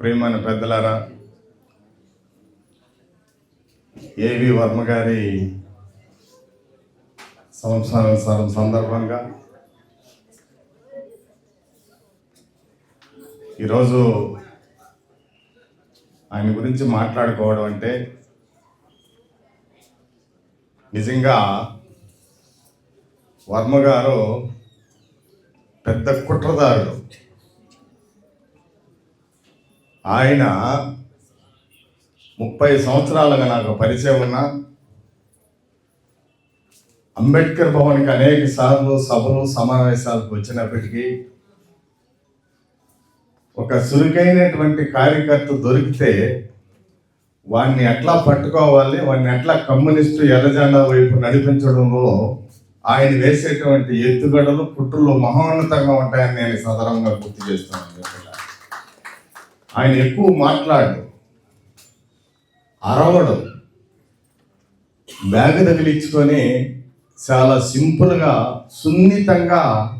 ప్రియమైన పెద్దలారా ఏవి వర్మ గారి సంవత్సరం సందర్భంగా ఈరోజు ఆయన గురించి మాట్లాడుకోవడం అంటే నిజంగా వర్మ గారు పెద్ద కుట్రదారుడు. ఆయన ముప్పై సంవత్సరాలుగా నాకు పరిచయం ఉన్న. అంబేద్కర్ భవన్కి అనేక సార్లు సభలు సమావేశాలకు వచ్చినప్పటికీ ఒక చురుకైనటువంటి కార్యకర్త దొరికితే వాడిని ఎట్లా పట్టుకోవాలి వాడిని ఎట్లా కమ్యూనిస్టు ఎర్రజెండా వైపు నడిపించడంలో ఆయన వేసేటువంటి ఎత్తుగడలు పుట్టులు మహోన్నతంగా ఉంటాయని నేను సదరంగా గుర్తు చేస్తున్నాను. ఆయన ఎక్కువ మాట్లాడు. అరవడు. బ్యాగ్ తగిలించుకొని చాలా సింపుల్గా సున్నితంగా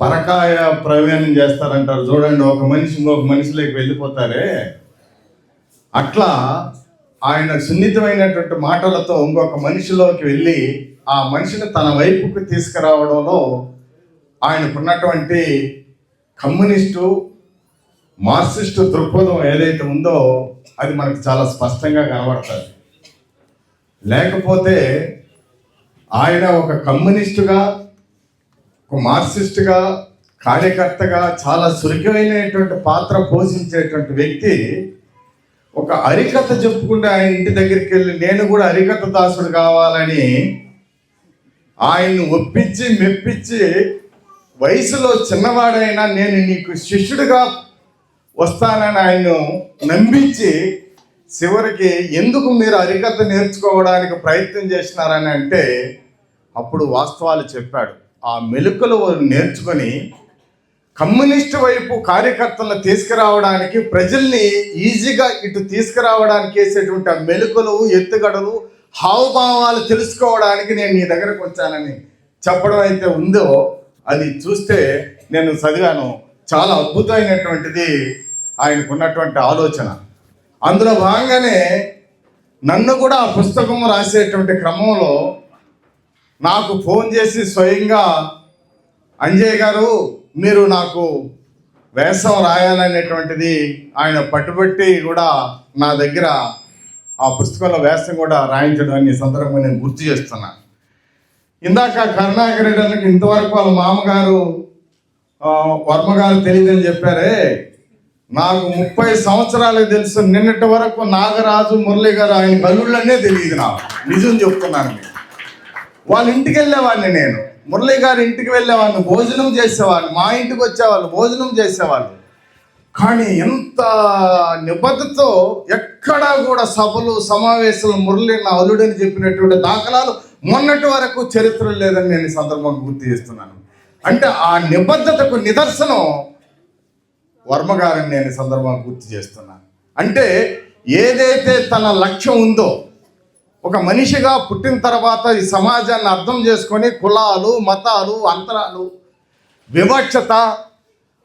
పరకాయ ప్రయాణం చేస్తారంటారు. చూడండి ఒక మనిషి ఇంకొక మనిషిలోకి వెళ్ళిపోతారే. అట్లా ఆయన సున్నితమైనటువంటి మాటలతో ఇంకొక మనిషిలోకి వెళ్ళి ఆ మనిషిని తన వైపుకు తీసుకురావడంలో ఆయనకున్నటువంటి కమ్యూనిస్టు మార్క్సిస్ట్ దృక్పథం ఏదైతే ఉందో అది మనకు చాలా స్పష్టంగా కనబడుతుంది. లేకపోతే ఆయన ఒక కమ్యూనిస్టుగా ఒక మార్క్సిస్టుగా కార్యకర్తగా చాలా సురికమైనటువంటి పాత్ర పోషించేటువంటి వ్యక్తి ఒక హరికథ చెప్పుకుంటే ఆయన ఇంటి దగ్గరికి వెళ్ళి నేను కూడా హరికథ దాసుడు కావాలని ఆయన్ని ఒప్పించి మెప్పించి వయసులో చిన్నవాడైనా నేను నీకు శిష్యుడిగా వస్తానని ఆయన్ను నమ్మించి చివరికి ఎందుకు మీరు అరికత నేర్చుకోవడానికి ప్రయత్నం చేసినారని అంటే అప్పుడు వాస్తవాలు చెప్పాడు. ఆ మెలుకలు నేర్చుకొని కమ్యూనిస్ట్ వైపు కార్యకర్తలను తీసుకురావడానికి ప్రజల్ని ఈజీగా ఇటు తీసుకురావడానికి వేసేటువంటి ఆ మెలుకలు ఎత్తుగడలు హావభావాలు తెలుసుకోవడానికి నేను నీ దగ్గరకు వచ్చానని చెప్పడం అయితే ఉందో అది చూస్తే నేను చదివాను. చాలా అద్భుతమైనటువంటిది ఆయనకున్నటువంటి ఆలోచన. అందులో భాగంగానే నన్ను కూడా ఆ పుస్తకం రాసేటువంటి క్రమంలో నాకు ఫోన్ చేసి స్వయంగా అంజయ్ గారు మీరు నాకు వేసం రాయాలనేటువంటిది ఆయన పట్టుబట్టి కూడా నా దగ్గర ఆ పుస్తకంలో వేసం కూడా రాయించడం అని సందర్భంగా నేను గుర్తు చేస్తున్నాను ఇందాక కరుణాకర్ రెడ్డి ఇంతవరకు వాళ్ళ మామగారు వర్మ గారు తెలియదని చెప్పారే. నాకు ముప్పై సంవత్సరాలు తెలుసు. నిన్నటి వరకు నాగరాజు మురళి గారు ఆయన కల్లుళ్ళనే తెలియదు నాకు. నిజం చెప్తున్నాను వాళ్ళ ఇంటికి వెళ్ళేవాడిని నేను. మురళి గారి ఇంటికి వెళ్ళేవాడిని. భోజనం చేసేవాడిని. మా ఇంటికి వచ్చేవాళ్ళు భోజనం చేసేవాళ్ళు. కానీ ఎంత నిబద్ధతో ఎక్కడా కూడా సభలు సమావేశాలు మురళి నా అల్లుడని చెప్పినటువంటి దాఖలాలు మొన్నటి వరకు చరిత్ర లేదని నేను ఈ సందర్భంగా గుర్తు చేస్తున్నాను. అంటే ఆ నిబద్ధతకు నిదర్శనం వర్మగారిని నేను సందర్భంగా గుర్తు చేస్తున్నాను అంటే ఏదైతే తన లక్ష్యం ఉందో ఒక మనిషిగా పుట్టిన తర్వాత ఈ సమాజాన్ని అర్థం చేసుకొని కులాలు మతాలు అంతరాలు వివక్షత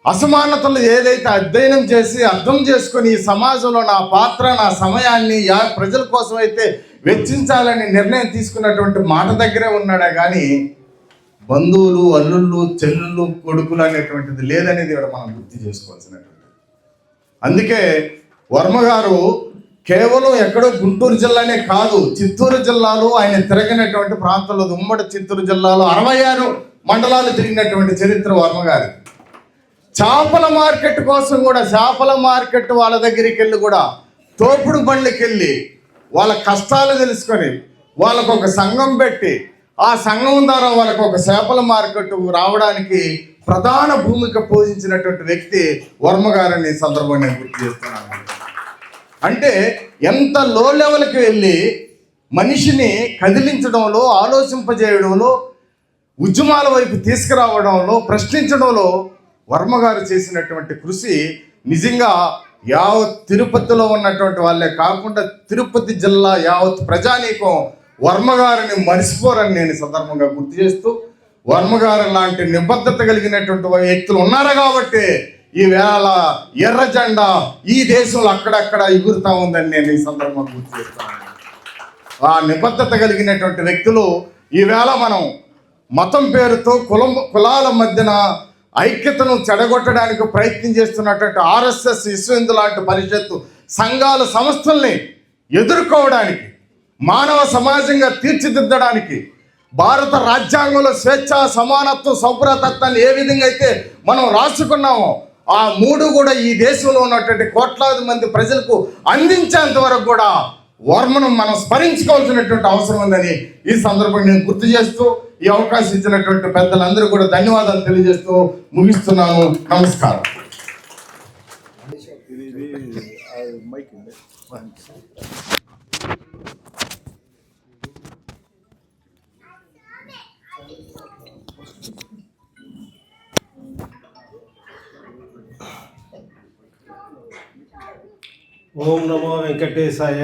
అసమానతలు ఏదైతే అధ్యయనం చేసి అర్థం చేసుకొని ఈ సమాజంలో నా పాత్ర నా సమయాన్ని యా ప్రజల కోసం అయితే వెచ్చించాలని నిర్ణయం తీసుకున్నటువంటి మాట దగ్గరే ఉన్నాడే కానీ బంధువులు అల్లుళ్ళు చెల్లుళ్ళు కొడుకులు అనేటువంటిది లేదనేది ఇక్కడ మనం గుర్తు చేసుకోవాల్సినటువంటిది. అందుకే వర్మ గారు కేవలం ఎక్కడో గుంటూరు జిల్లానే కాదు చిత్తూరు జిల్లాలో ఆయన తిరగినటువంటి ప్రాంతంలో ఉమ్మడి చిత్తూరు జిల్లాలో అరవై ఆరు మండలాలు తిరిగినటువంటి చరిత్ర వర్మగారి చేపల మార్కెట్ కోసం కూడా చేపల మార్కెట్ వాళ్ళ దగ్గరికి వెళ్ళి కూడా తోపుడు బండ్లకి వెళ్ళి వాళ్ళ కష్టాలు తెలుసుకొని వాళ్ళకు ఒక సంఘం పెట్టి ఆ సంఘం ద్వారా వాళ్ళకు ఒక చేపల మార్కెట్ రావడానికి ప్రధాన భూమిక పోషించినటువంటి వ్యక్తి వర్మ సందర్భం సందర్భంగా నేను గుర్తు చేస్తున్నాను. అంటే ఎంత లో లెవెల్కి వెళ్ళి మనిషిని కదిలించడంలో ఆలోచింపజేయడంలో ఉద్యమాల వైపు తీసుకురావడంలో ప్రశ్నించడంలో వర్మగారు చేసినటువంటి కృషి నిజంగా యావత్ తిరుపతిలో ఉన్నటువంటి వాళ్ళే కాకుండా తిరుపతి జిల్లా యావత్ ప్రజానీకం వర్మ గారిని మరిచిపోరని నేను సందర్భంగా గుర్తు చేస్తూ వర్మ గారు లాంటి నిబద్ధత కలిగినటువంటి వ్యక్తులు ఉన్నారు కాబట్టి ఈవేళ ఎర్ర జెండా ఈ దేశంలో అక్కడక్కడ ఎగురుతా ఉందని నేను ఈ సందర్భంగా గుర్తు చేస్తాను ఆ నిబద్ధత కలిగినటువంటి వ్యక్తులు ఈవేళ మనం మతం పేరుతో కులం కులాల మధ్యన ఐక్యతను చెడగొట్టడానికి ప్రయత్నం చేస్తున్నటువంటి ఆర్ఎస్ఎస్ విశ్వేందు లాంటి పరిషత్తు సంఘాల సంస్థల్ని ఎదుర్కోవడానికి మానవ సమాజంగా తీర్చిదిద్దడానికి భారత రాజ్యాంగంలో స్వేచ్ఛ సమానత్వం సౌభ్రతత్వాన్ని ఏ విధంగా అయితే మనం రాసుకున్నామో ఆ మూడు కూడా ఈ దేశంలో ఉన్నటువంటి కోట్లాది మంది ప్రజలకు అందించేంత వరకు కూడా వర్మను మనం స్మరించుకోవాల్సినటువంటి అవసరం ఉందని ఈ సందర్భంగా నేను గుర్తు చేస్తూ ఈ అవకాశం ఇచ్చినటువంటి పెద్దలందరూ కూడా ధన్యవాదాలు తెలియజేస్తూ ముగిస్తున్నాను. నమస్కారం. ఓం నమో వెంకటేశాయ